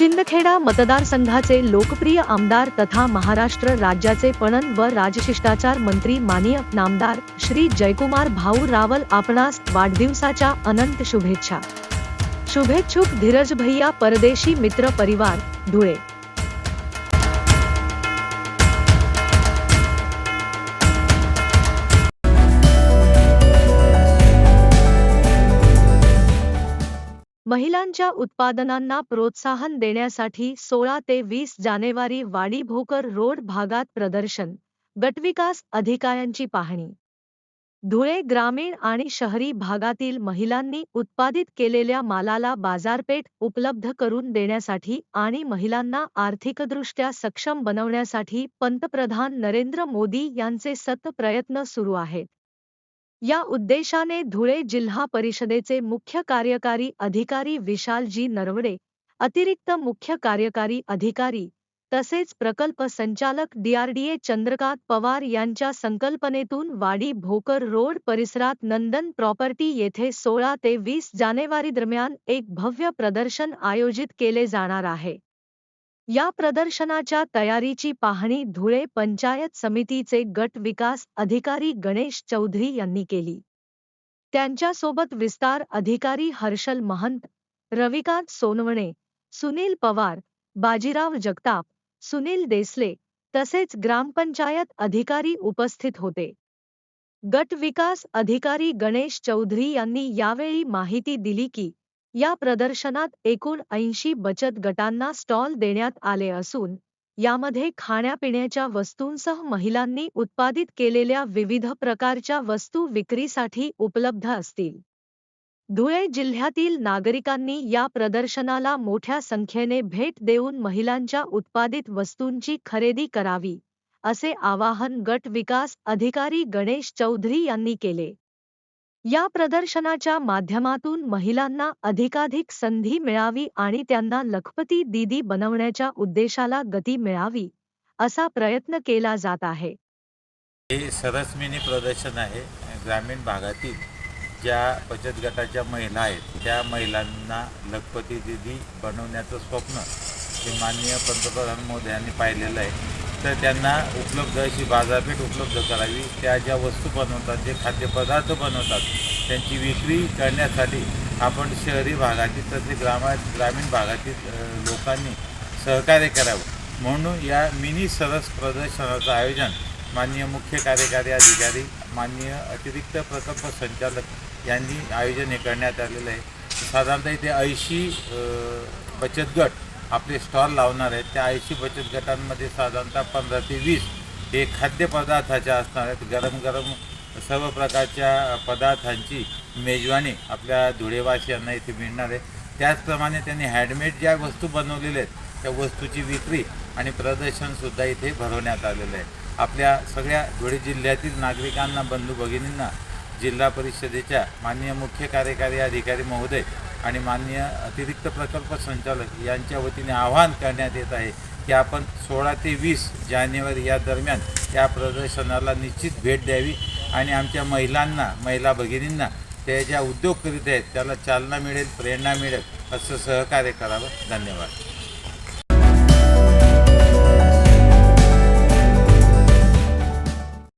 शिंदखेडा मतदारसंघाचे लोकप्रिय आमदार तथा महाराष्ट्र राज्याचे पणन व राजशिष्टाचार मंत्री माननीय नामदार श्री जयकुमार भाऊ रावल आपणास वाढदिवसाच्या अनंत शुभेच्छा. शुभेच्छुक धीरज भैया परदेशी मित्र परिवार धुळे. महिलांच्या उत्पादनांना प्रोत्साहन देण्यासाठी सोळा ते वीस जानेवारी वाडी भोकर रोड भागात प्रदर्शन गटविकास अधिकाऱ्यांची पाहणी. धुळे ग्रामीण आणि शहरी भागातील महिलांनी उत्पादित केलेल्या मालाला बाजारपेठ उपलब्ध करून देण्यासाठी आणि महिलांना आर्थिकदृष्ट्या सक्षम बनवण्यासाठी पंतप्रधान नरेंद्र मोदी यांचे सत प्रयत्न सुरू आहेत. या उद्देशाने धुळे जिल्हा परिषदेचे मुख्य कार्यकारी अधिकारी विशालजी नरवडे अतिरिक्त मुख्य कार्यकारी अधिकारी तसेच प्रकल्प संचालक डीआरडीए चंद्रकांत पवार यांच्या संकल्पनेतून वाडी भोकर रोड परिसरात नंदन प्रॉपर्टी येथे सोळा ते वीस जानेवारी दरम्यान एक भव्य प्रदर्शन आयोजित केले जाणार आहे. या प्रदर्शनाच्या तयारीची पाहणी धुळे पंचायत समितीचे गट विकास अधिकारी गणेश चौधरी यांनी केली. त्यांच्यासोबत विस्तार अधिकारी हर्षल महंत रविकांत सोनवणे सुनील पवार बाजीराव जगताप सुनील देसले तसेच ग्रामपंचायत अधिकारी उपस्थित होते. गट विकास अधिकारी गणेश चौधरी यांनी यावेळी माहिती दिली की या प्रदर्शनात एकूण ऐंशी बचत गटांना स्टॉल देण्यात आले असून यामध्ये खाण्यापिण्याच्या वस्तूंसह महिलांनी उत्पादित केलेल्या विविध प्रकारच्या वस्तू विक्रीसाठी उपलब्ध असतील. धुळे जिल्ह्यातील नागरिकांनी या प्रदर्शनाला मोठ्या संख्येने भेट देऊन महिलांच्या उत्पादित वस्तूंची खरेदी करावी असे आवाहन गट विकास अधिकारी गणेश चौधरी यांनी केले. या प्रदर्शनाच्या माध्यमातून महिलांना अधिकाधिक संधी मिळावी आणि त्यांना लखपती दीदी बनवण्याच्या उद्देशाला गती मिळावी असा प्रयत्न केला जात आहे. हे सरस मिनी प्रदर्शन आहे ग्रामीण भागातील ज्या बचत गटाच्या महिला आहेत त्या महिलांना लखपती दिदी बनवण्याचं स्वप्न हे माननीय पंतप्रधान मोदी यांनी पाहिलेलं आहे. तर त्यांना उपलब्ध अशी बाजारपेठ उपलब्ध करावी. त्या ज्या वस्तू बनवतात जे खाद्यपदार्थ बनवतात त्यांची विक्री करण्यासाठी आपण शहरी भागातील तसेच ग्रामा ग्रामीण भागातील लोकांनी सहकार्य करावं. म्हणून या मिनी सरस प्रदर्शनाचं आयोजन माननीय मुख्य कार्यकारी अधिकारी माननीय अतिरिक्त प्रकल्प संचालक यांनी आयोजन हे करण्यात आलेलं आहे. साधारणतः इथे ऐंशी बचत गट आपले स्टॉल लावणार आहेत. त्या ऐंशी बचत गटांमध्ये साधारणतः पंधरा ते वीस हे खाद्यपदार्थाच्या असणार आहेत. गरम गरम सर्व प्रकारच्या पदार्थांची मेजवानी आपल्या धुळेवासियांना इथे मिळणार आहे. त्याचप्रमाणे त्यांनी हँडमेड ज्या वस्तू बनवलेल्या आहेत त्या वस्तूची विक्री आणि प्रदर्शनसुद्धा इथे भरवण्यात आलेलं आहे. आपल्या सगळ्या धुळे जिल्ह्यातील नागरिकांना बंधू भगिनींना जिल्हा परिषदेच्या माननीय मुख्य कार्यकारी अधिकारी महोदय आणि माननीय अतिरिक्त प्रकल्प संचालक यांच्या वतीने आवाहन करण्यात येत आहे की आपण सोळा ते वीस जानेवारी या दरम्यान या प्रदर्शनाला निश्चित भेट द्यावी आणि आमच्या महिलांना महिला भगिनींना त्या ज्या उद्योग करीत आहेत त्याला चालना मिळेल प्रेरणा मिळेल असं सहकार्य करावं. धन्यवाद.